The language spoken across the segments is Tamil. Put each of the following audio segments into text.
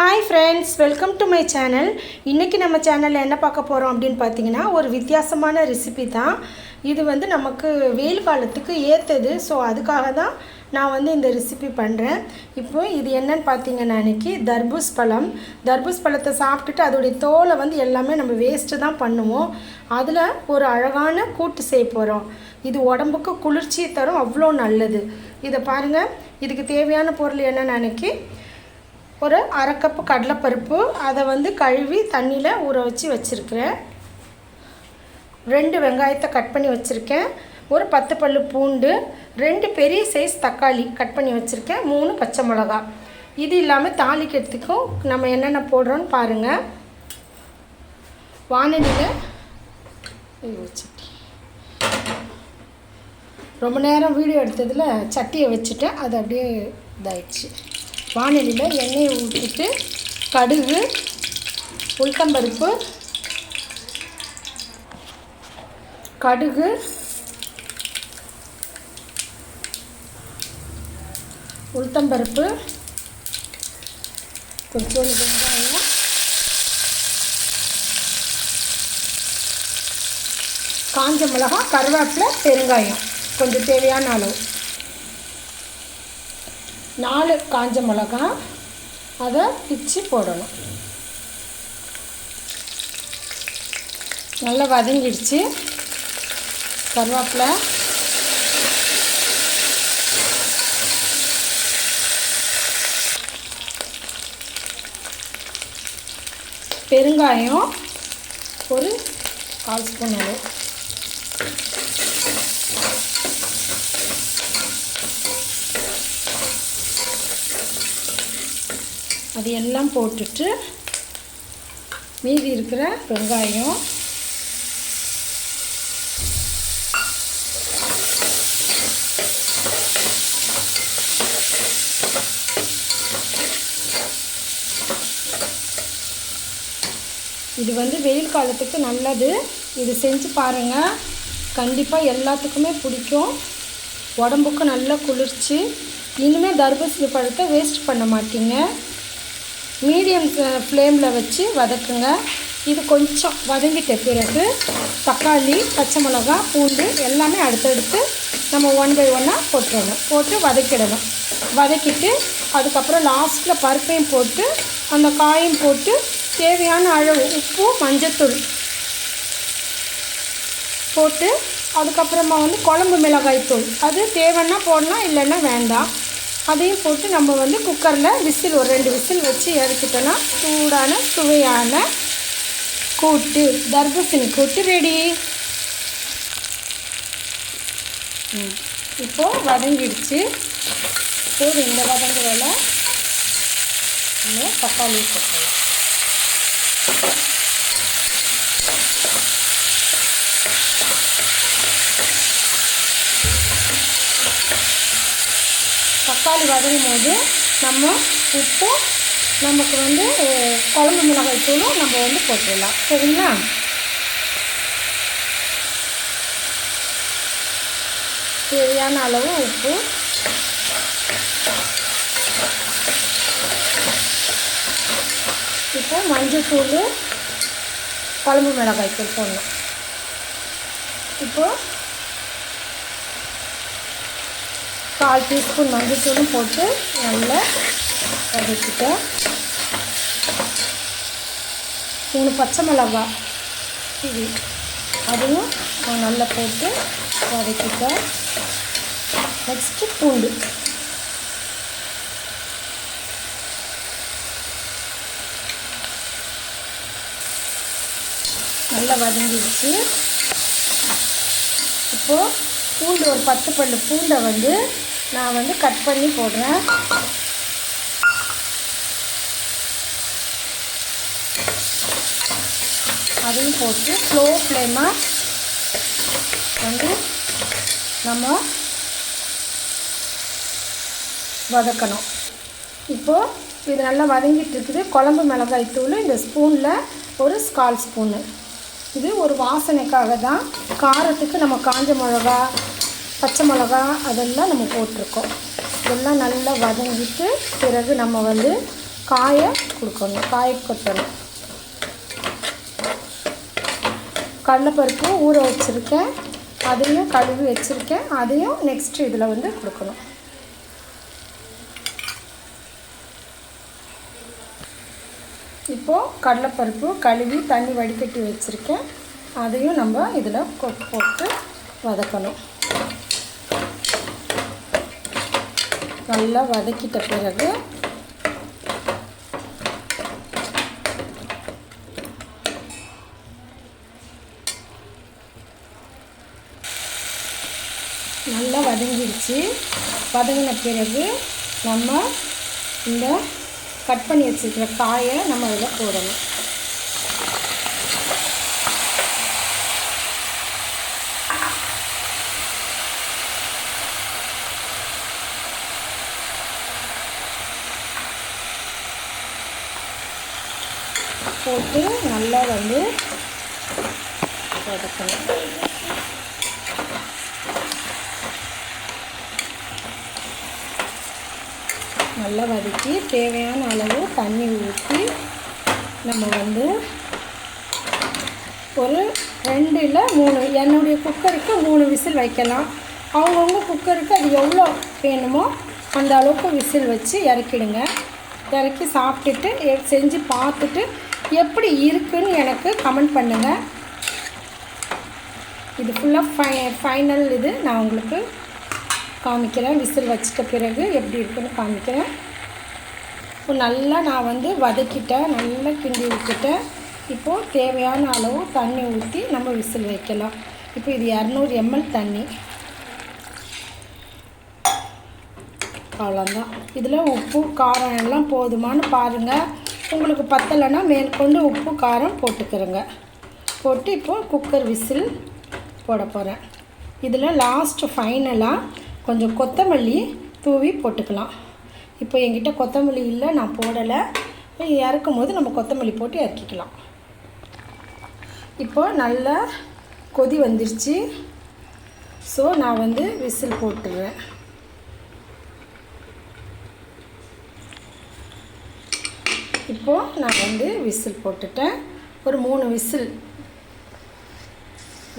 Hi friends welcome to my channel இன்றைக்கி நம்ம சேனலில் என்ன பார்க்க போகிறோம் அப்படின்னு பார்த்தீங்கன்னா ஒரு வித்தியாசமான ரெசிபி தான். இது வந்து நமக்கு வெயில் காலத்துக்கு ஏற்றது ஸோ அதுக்காக தான் நான் வந்து இந்த ரெசிபி பண்ணுறேன் இப்போ இது என்னன்னு பார்த்தீங்கன்னா அன்றைக்கி தர்பூஸ் பழம். தர்பூஸ் பழத்தை சாப்பிட்டுட்டு அதோடைய தோலை வந்து எல்லாமே நம்ம வேஸ்ட்டு தான் பண்ணுவோம். அதில் ஒரு அழகான கூட்டு செய்ய போகிறோம் இது உடம்புக்கு குளிர்ச்சியை தரும். அவ்வளோ நல்லது. இதை பாருங்கள் இதுக்கு தேவையான பொருள் என்னென்னு அன்னைக்கு ஒரு அரை கப்பு கடலைப்பருப்பு அதை வந்து கழுவி தண்ணியில் ஊற வச்சு வச்சுருக்கிறேன். ரெண்டு வெங்காயத்தை கட் பண்ணி வச்சுருக்கேன். ஒரு பத்து பல்லு பூண்டு ரெண்டு பெரிய சைஸ் தக்காளி கட் பண்ணி வச்சுருக்கேன். மூணு பச்சை மிளகா. இது இல்லாமல் தாளிக்கிறதுக்கும் நம்ம என்னென்ன போடுறோன்னு பாருங்கள் வானலியில் சட்டி. ரொம்ப நேரம் வீடியோ எடுத்ததில் சட்டியை வச்சுட்டேன் அது அப்படியே இதாயிடுச்சு. வானலியில் எண்ணெயை ஊற்றிட்டு கடுகு உளுத்தம்பருப்பு கடுகு உளுத்தம்பருப்பு கொஞ்சோண்டு வெங்காயம் காஞ்ச மிளகா கருவேப்பிலை பெருங்காயம். கொஞ்சம் தேவையான அளவு. நாலு காஞ்ச மிளகா அதை பிச்சு போடணும். நல்லா வதங்கிடுச்சு. கருவேப்பிலை. பெருங்காயம் ஒரு கால் ஸ்பூன் அளவு. அது எல்லாம் போட்டுட்டு மீதி இருக்கிற வெங்காயம். இது வந்து வெயில் காலத்துக்கு நல்லது. இது செஞ்சு பாருங்கள் கண்டிப்பாக எல்லாத்துக்குமே பிடிக்கும். உடம்புக்கும் நல்லா குளிர்ச்சி. இனிமேல் தர்பூசணி பழத்தை வேஸ்ட் பண்ண மாட்டீங்க. மீடியம் ஃப்ளேமில் வச்சு வதக்குங்க. இது கொஞ்சம் வதங்கிட்ட பிறகு தக்காளி பச்சை மிளகா பூண்டு எல்லாமே அடுத்தடுத்து நம்ம ஒன் பை ஒன்னாக போட்டுடணும் போட்டு வதக்கிடணும். வதக்கிட்டு அதுக்கப்புறம் லாஸ்ட்டில் பருப்பையும் போட்டு அந்த காயும் போட்டு தேவையான அளவு உப்பு மஞ்சத்தூள் போட்டு அதுக்கப்புறமா வந்து குழம்பு மிளகாய் தூள் அது தேவைன்னா போடலாம் இல்லைன்னா வேண்டாம். அதையும் போட்டு நம்ம வந்து குக்கரில் விசில் ஒரு ரெண்டு விசில் வச்சு இறக்கிட்டோன்னா சூடான சுவையான கூட்டு தர்பூசணி கூட்டு ரெடி இப்போது வதங்கிடுச்சு. இப்போது இந்த வதங்குறதில் நம்ம தக்காளி போட்டுக்கலாம் தக்காளி வதங்கும் போது நம்ம உப்பு நமக்கு வந்து குழம்பு மிளகாய் தூளும் நம்ம வந்து போட்டுடலாம். சரிங்களா? தேவையான அளவு உப்பு. இப்போ மஞ்சத்தூள் குழம்பு மிளகாய் தூள் போடணும். இப்போது கால் டீஸ்பூன் மஞ்சத்தூளும் போட்டு நல்லா வதக்கிட்டேன் மூணு பச்சை மிளகா இது அதுவும் நான் நல்லா போட்டு வதக்கிட்டேன் நெக்ஸ்ட்டு பூண்டு. நல்லா வதங்கிடுச்சு. இப்போது பூண்டு ஒரு பத்து பல்லு பூண்டை வந்து நான் வந்து கட் பண்ணி போடுறேன். அதையும் போட்டு ஸ்லோ ஃப்ளேமாக வந்து நம்ம வதக்கணும். இப்போது இது நல்லா வதங்கிட்டுருக்குது குழம்பு மிளகாய் தூள் இந்த ஸ்பூனில் ஒரு ஸ்கால் ஸ்பூனு இது ஒரு வாசனைக்காக தான் காரத்துக்கு நம்ம காஞ்ச மிளகா பச்சை மிளகா அதெல்லாம் நம்ம போட்டிருக்கோம். இதெல்லாம் நல்லா வதங்கிட்டு பிறகு நம்ம வந்து காய கொடுக்கணும். காய கொட்டணும். கடலைப்பருப்பு ஊற வச்சுருக்கேன். அதையும் கழுவி வச்சுருக்கேன். அதையும் நெக்ஸ்ட்டு இதில் வந்து கொடுக்கணும். இப்போது கடலைப்பருப்பு கழுவி தண்ணி வடிகட்டி வச்சுருக்கேன். அதையும் நம்ம இதில் போட்டு வதக்கணும். நல்லா வதக்கிட்ட பிறகு நல்லா வதங்கிடுச்சு வதங்கின பிறகு நம்ம இந்த கட் பண்ணி வச்சுருக்கிற காயை நம்ம இதில் போடணும். போட்டு நல்லா வந்து வதக்கணும். நல்லா வதக்கி தேவையான அளவு தண்ணி ஊற்றி நம்ம வந்து ஒரு ரெண்டு இல்லை மூணு என்னுடைய குக்கருக்கு மூணு விசில் வைக்கலாம். அவங்கவுங்க குக்கருக்கு அது எவ்வளோ வேணுமோ அந்த அளவுக்கு விசில் வச்சு இறக்கிடுங்க. இறக்கி சாப்பிட்டுட்டு செஞ்சு பார்த்துட்டு எப்படி இருக்குன்னு எனக்கு கமெண்ட் பண்ணுங்கள் இது ஃபுல்லாக ஃபை ஃபைனல் இது. நான் உங்களுக்கு காமிக்கிறேன். விசில் வச்சிட்ட பிறகு எப்படி இருக்குன்னு காமிக்கிறேன். இப்போ நல்லா நான் வந்து வதக்கிட்டேன். நல்லா கிண்டி விட்டுட்டேன். இப்போது தேவையான அளவு தண்ணி ஊற்றி நம்ம விசில் வைக்கலாம். இப்போ இது இரநூறு எம்எல் தண்ணி. அவ்வளோதான் இதில் உப்பு காரம் எல்லாம் போதுமான்னு பாருங்கள் உங்களுக்கு பத்தலைன்னா மேற்கொண்டு உப்பு காரம் போட்டுக்கிறேங்க. போட்டு இப்போது குக்கர் விசில் போட போகிறேன் இதில் லாஸ்ட்டு ஃபைனலாக கொஞ்சம் கொத்தமல்லி தூவி போட்டுக்கலாம். இப்போ என்கிட்ட கொத்தமல்லி இல்லை நான் போடலை. இறக்கும் போது நம்ம கொத்தமல்லி போட்டு இறக்கிக்கலாம். இப்போ நல்லா கொதி வந்துருச்சு. ஸோ நான் வந்து விசில் போட்டுடுறேன் இப்போது நான் வந்து விசில் போட்டுட்டேன். ஒரு மூணு விசில்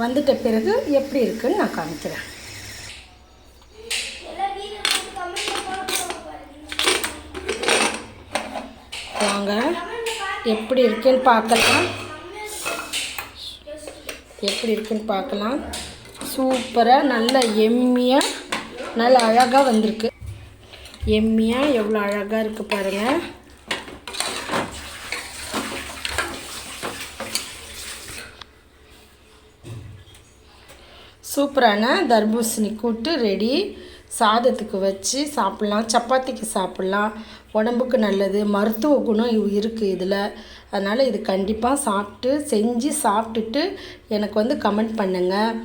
வந்துட்ட பிறகு எப்படி இருக்குன்னு நான் காமிக்கிறேன். வாங்க எப்படி இருக்குன்னு பார்க்கலாம். எப்படி இருக்குன்னு பார்க்கலாம். சூப்பராக நல்ல எம்மியாக நல்ல அழகாக வந்திருக்கு. எம்மியாக எவ்வளோ அழகாக இருக்குது பாருங்கள் சூப்பரான தர்பூசணி கூட்டு ரெடி சாதத்துக்கு வச்சு சாப்பிட்லாம். சப்பாத்திக்கு சாப்பிட்லாம். உடம்புக்கு நல்லது. மருத்துவ குணம் இருக்குது இதில். அதனால் இது கண்டிப்பாக சாப்பிட்டு செஞ்சு சாப்பிட்டுட்டு எனக்கு வந்து கமெண்ட் பண்ணுங்கள்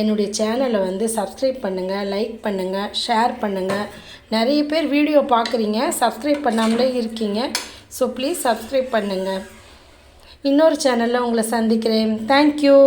என்னுடைய சேனலை வந்து சப்ஸ்கிரைப் பண்ணுங்கள் லைக் பண்ணுங்கள் ஷேர் பண்ணுங்கள் நிறைய பேர் வீடியோ பார்க்குறீங்க. சப்ஸ்கிரைப் பண்ணாமலே இருக்கீங்க. ஸோ ப்ளீஸ் சப்ஸ்கிரைப் பண்ணுங்கள் இன்னொரு சேனலில் உங்களை சந்திக்கிறேன். தேங்க்யூ